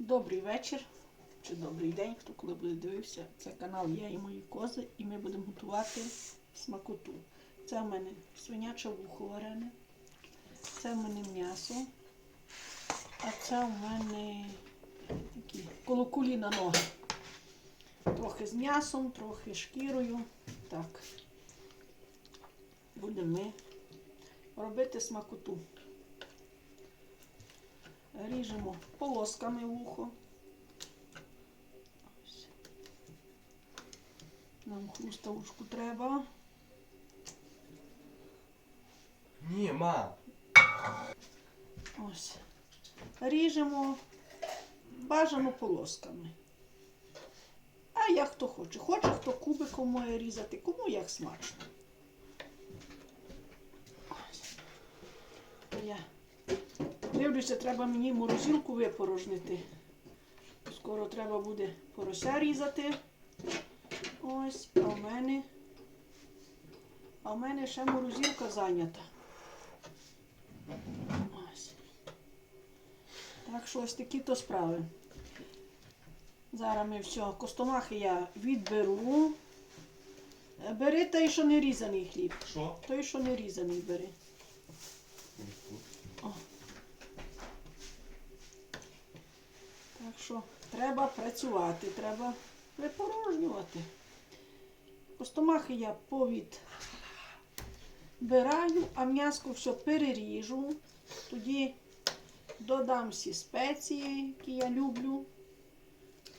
Добрий вечір чи добрий день, хто коли буде дивився. Це канал Я і мої кози, і ми будемо готувати смакоту. Це в мене свиняче вухо варене, це в мене м'ясо, а це в мене такі колокулі на ноги. Трохи з м'ясом, трохи шкірою. Так. Будемо ми робити смакоту. Ріжемо полосками вухо. Нам хруставушку треба. Ні, ма. Ось. Ріжемо бажано полосками. А як хто хоче. Хоче, хто кубиком має різати, кому як смачно. Ось. Я дивлюся, треба мені морозилку випорожнити. Скоро треба буде порося різати. Ось, а в мене. А в мене ще морозилка зайнята. Ось. Так що ось такі то справи. Зараз ми все, костомахи я відберу. Е, Бери той, що не різаний хліб. Що? Той, що не різаний бери. О. Так що треба працювати, треба випорожнювати. Костомахи я повід бираю, а м'яско все переріжу. Тоді додам всі спеції, які я люблю.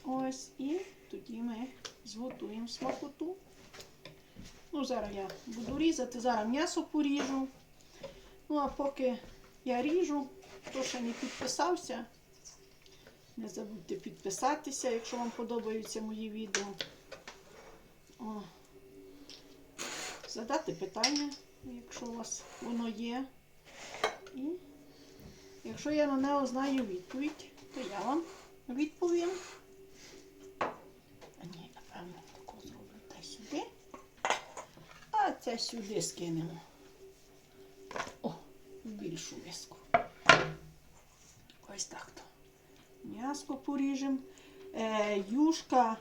Ось, і тоді ми зготуємо смакоту. Ну, зараз я буду різати, зараз м'ясо поріжу. Ну, а поки я ріжу, хто ще не підписався, не забудьте підписатися, якщо вам подобаються мої відео. О. Задати питання, якщо у вас воно є. І якщо я на нього знаю відповідь, то я вам відповім. А ні, напевно, таку зроблю та сюди. А це сюди скинемо. О, в більшу миску. Ось так. М'яско поріжемо. Е, юшка.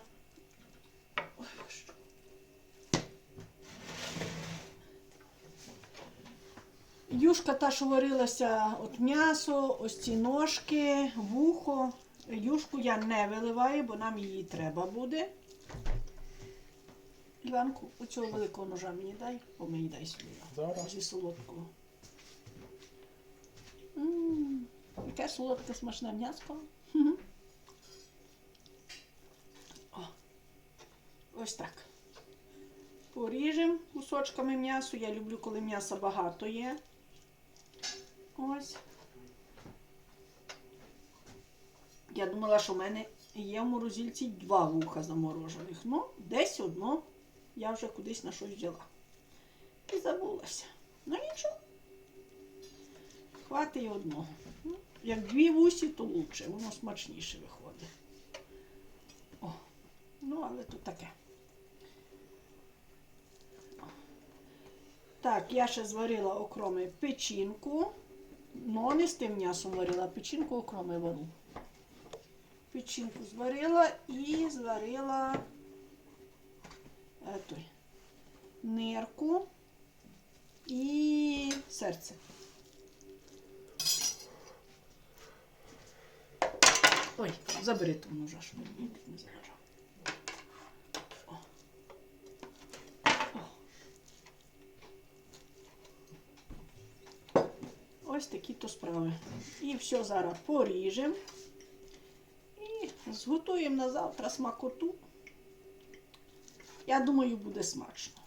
Юшка та, що варилася от м'ясо, ось ці ножки, вухо. Юшку я не виливаю, бо нам її треба буде. Іванку, оцього великого ножа мені дай, бо мені дай сюди. Зараз. Зі солодкого. М, Яке солодке смачне м'яско. О, ось так. Поріжемо кусочками м'ясо. Я люблю, коли м'яса багато є. Ось. Я думала, що в мене є в морозильці два вуха заморожених. Ну, десь одно я вже кудись на щось взяла. І забулася. Ну нічого. Хватить одного. Як дві вусі, то лучше, воно смачніше виходить. О, ну, але то таке. Так, я ще зварила окроми печінку. Ну, не з тим м'ясом варила, печінку окроми вару. Печінку зварила і зварила е, той, нирку і серце. Ой, забери ту ножа, що мені не заважав. Ось такі то справи. І все зараз поріжемо. І зготуємо на завтра смакоту. Я думаю, буде смачно.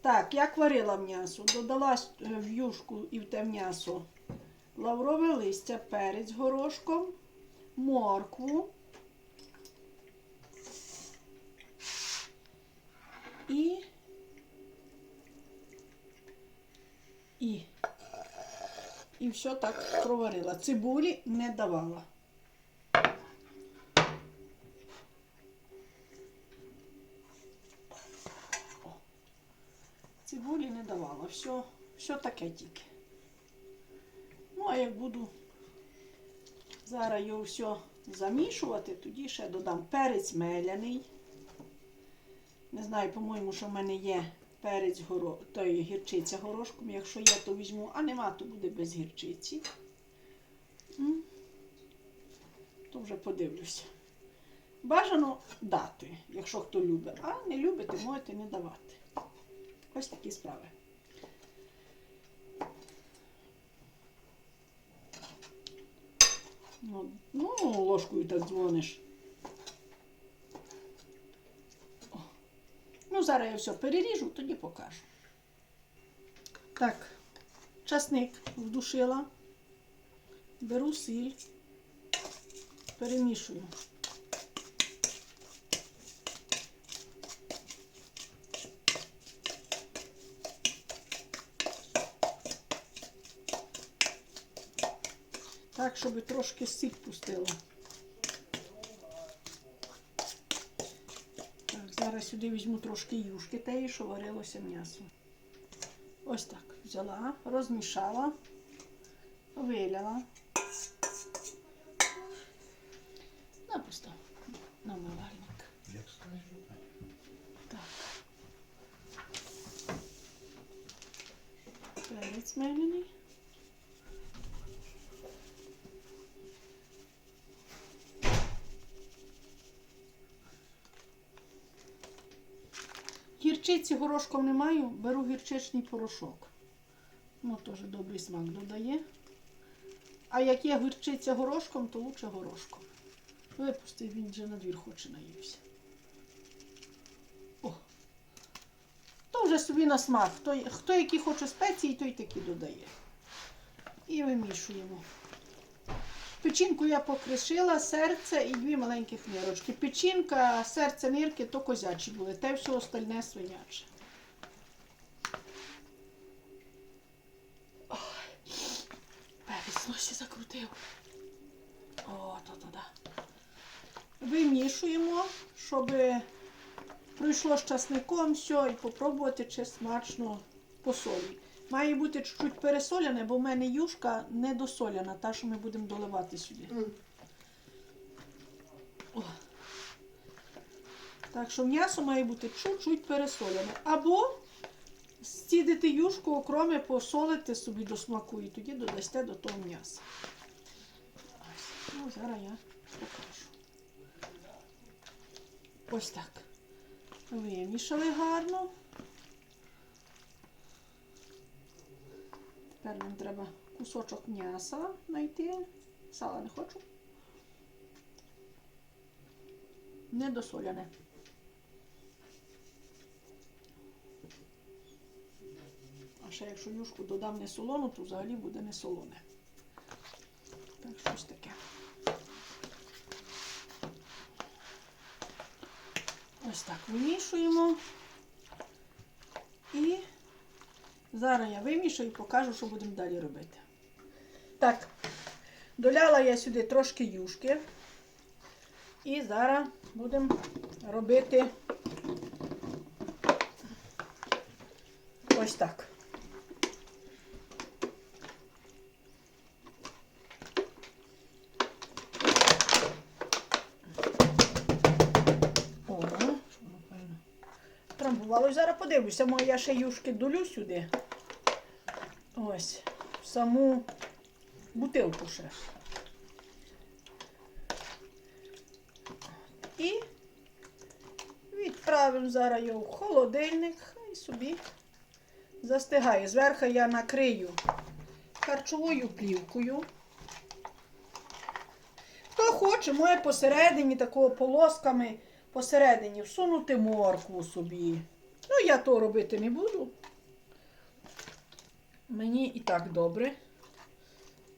Так, як варила м'ясо, додала е, в юшку і в те м'ясо лаврове листя, перець горошком, моркву і, і, і все так проварила. Цибулі не давала. Цибулі не давала. Все, все таке тільки. Ну, а як буду Зараз його все замішувати, тоді ще додам перець меляний. Не знаю, по-моєму, що в мене є перець горо... той гірчиця горошком. Якщо є, то візьму, а нема, то буде без гірчиці. То вже подивлюся. Бажано дати, якщо хто любить. А не любите, можете не давати. Ось такі справи. Ну, ну ложкою так дзвониш. О. Ну, зараз я все переріжу, тоді покажу. Так, часник вдушила. Беру сіль, перемішую. Так, щоб трошки сік пустило. Так, зараз сюди візьму трошки юшки теї, що варилося м'ясо. Ось так. Взяла, розмішала, виляла. На просто на мивальник. Як? Так. Перець мелений. Гірчиці горошком не маю, беру гірчичний порошок. Ну, теж добрий смак додає. А як є гірчиця горошком, то лучше горошком. Випустив, він вже на двір хоче наївся. О. То вже собі на смак. Хто, хто які хоче спеції, той такі додає. І вимішуємо. Печінку я покришила, серце і дві маленьких нирочки. Печінка, серце, нирки то козячі були, те все остальне свиняче. Перець закрутив. О, то да. Вимішуємо, щоб пройшло з часником все і попробувати, чи смачно по. Має бути чуть-чуть пересоляне, бо в мене юшка недосоляна, та, що ми будемо доливати сюди. О. Так що м'ясо має бути чуть-чуть пересолене. Або стідити юшку окроме, посолити собі до смаку і тоді додасте до того м'яса. Ось. Ну, зараз я покажу. Ось так. Вимішали гарно. Тепер нам треба кусочок м'яса знайти. Сала не хочу. Недосоляне. А ще якщо юшку додам не солону, то взагалі буде не солоне. Так, щось таке. Ось так вимішуємо. І зараз я вимішаю і покажу, що будемо далі робити. Так, доляла я сюди трошки юшки. І зараз будемо робити ось так. Трамбувало. Зараз подивлюся, може я ще юшки долю сюди. Ось, в саму бутилку ще. І відправимо зараз його в холодильник, хай собі застигає. Зверху я накрию харчовою плівкою. Хто хоче, може посередині такого полосками посередині всунути моркву собі. Ну, я то робити не буду. Мені і так добре.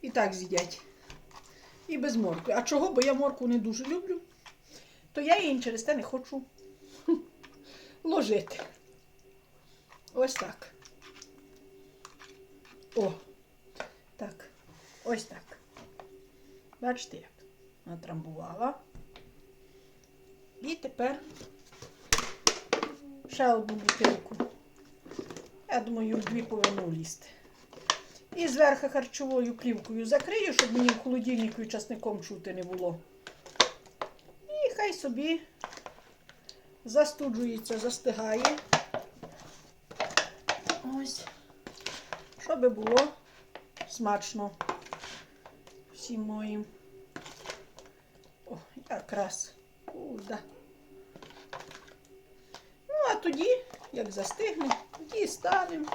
І так з'їдять. І без моркви. А чого? Бо я моркву не дуже люблю, то я її через те не хочу ложити. Ось так. О, так. Ось так. Бачите, як натрамбувала. І тепер ще одну бутилку. Я думаю, дві повинно влізти. І зверху харчовою плівкою закрию, щоб мені в холодильнику і часником чути не було. І хай собі застуджується, застигає. Ось. Щоб було смачно всім моїм. О, якраз. А тоді, як застигне, тоді ставимо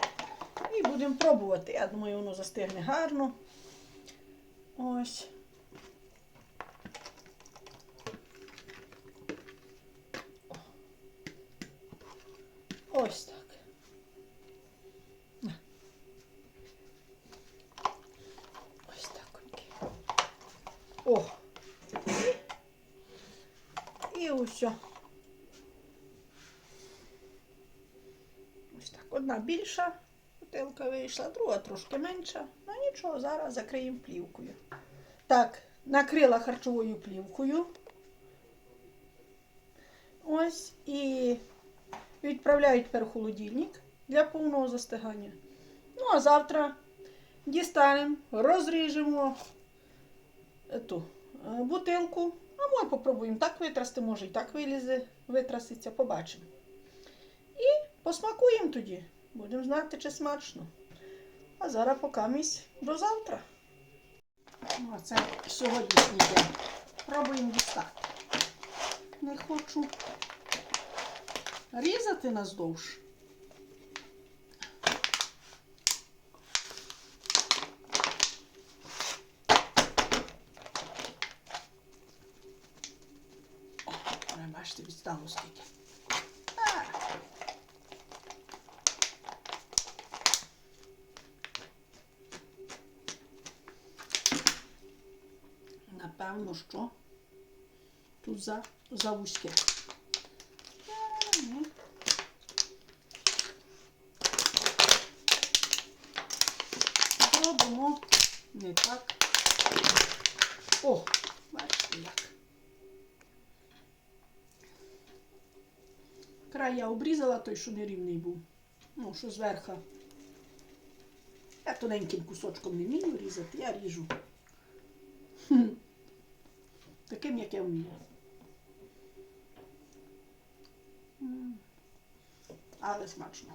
і будемо пробувати. Я думаю, воно застигне гарно. Ось. Ось так. Ось так. О. І усе. Ось так. Одна більша бутилка вийшла, друга трошки менша. Ну нічого, зараз закриємо плівкою. Так, накрила харчовою плівкою. Ось і відправляю тепер холодильник для повного застигання. Ну, а завтра дістанемо, розріжемо ту е, бутилку. А ми попробуємо так витрасти, може і так вилізе, витраситься, побачимо. І посмакуємо тоді. Будемо знати, чи смачно. А зараз покамість до завтра. Ну, а це сьогоднішній день. Пробуємо дістати. Не хочу різати наздовж. Бачите, відстало скільки. Напевно, що тут за, за вузьке. Зробимо не так. О, бачите як. Край я обрізала той, що нерівний був. Ну, що зверху. Я тоненьким кусочком не вмію різати, я ріжу. Таким, як я вмію. М. Але смачно.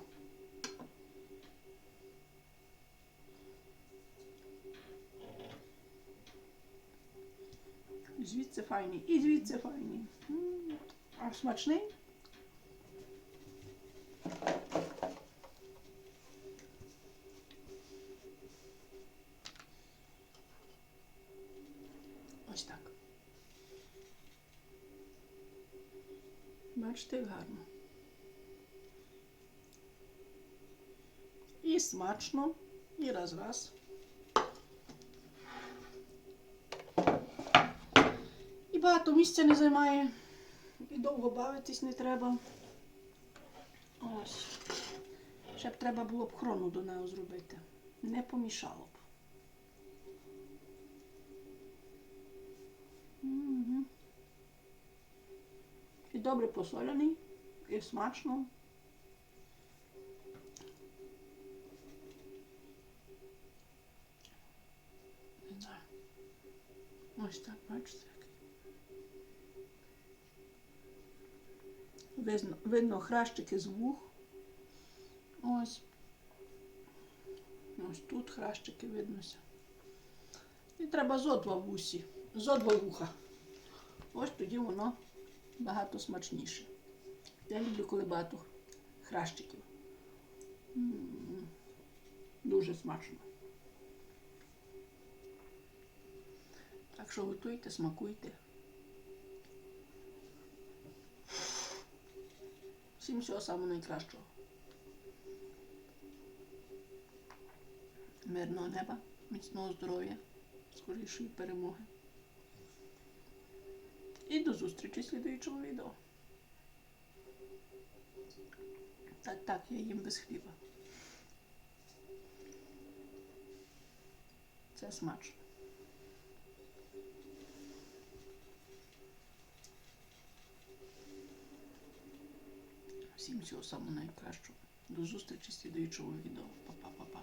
І Звідси файний, і звідси файний. М. А смачний? Ось так. Бачите, гарно. І смачно, і раз-раз. І багато місця не займає, і довго бавитись не треба. Ось. Ще б треба було б хрону до неї зробити. Не помішало б. І добре посолений, і смачно. Не знаю. Ось так, бачите. Видно, видно хращики з вух. Ось. Ось тут хращики виднося. І треба зо два вусі, зо два вуха. Ось тоді воно багато смачніше. Я люблю, коли багато хращиків. Дуже смачно. Так що готуйте, смакуйте. Всім всього самого найкращого. Мирного неба, міцного здоров'я, скорішої перемоги. І до зустрічі в слідуючому відео. Так, так, я їм без хліба. Це смачно. Всім всього самого найкращого. До зустрічі в слідуючому відео. Па-па-па-па.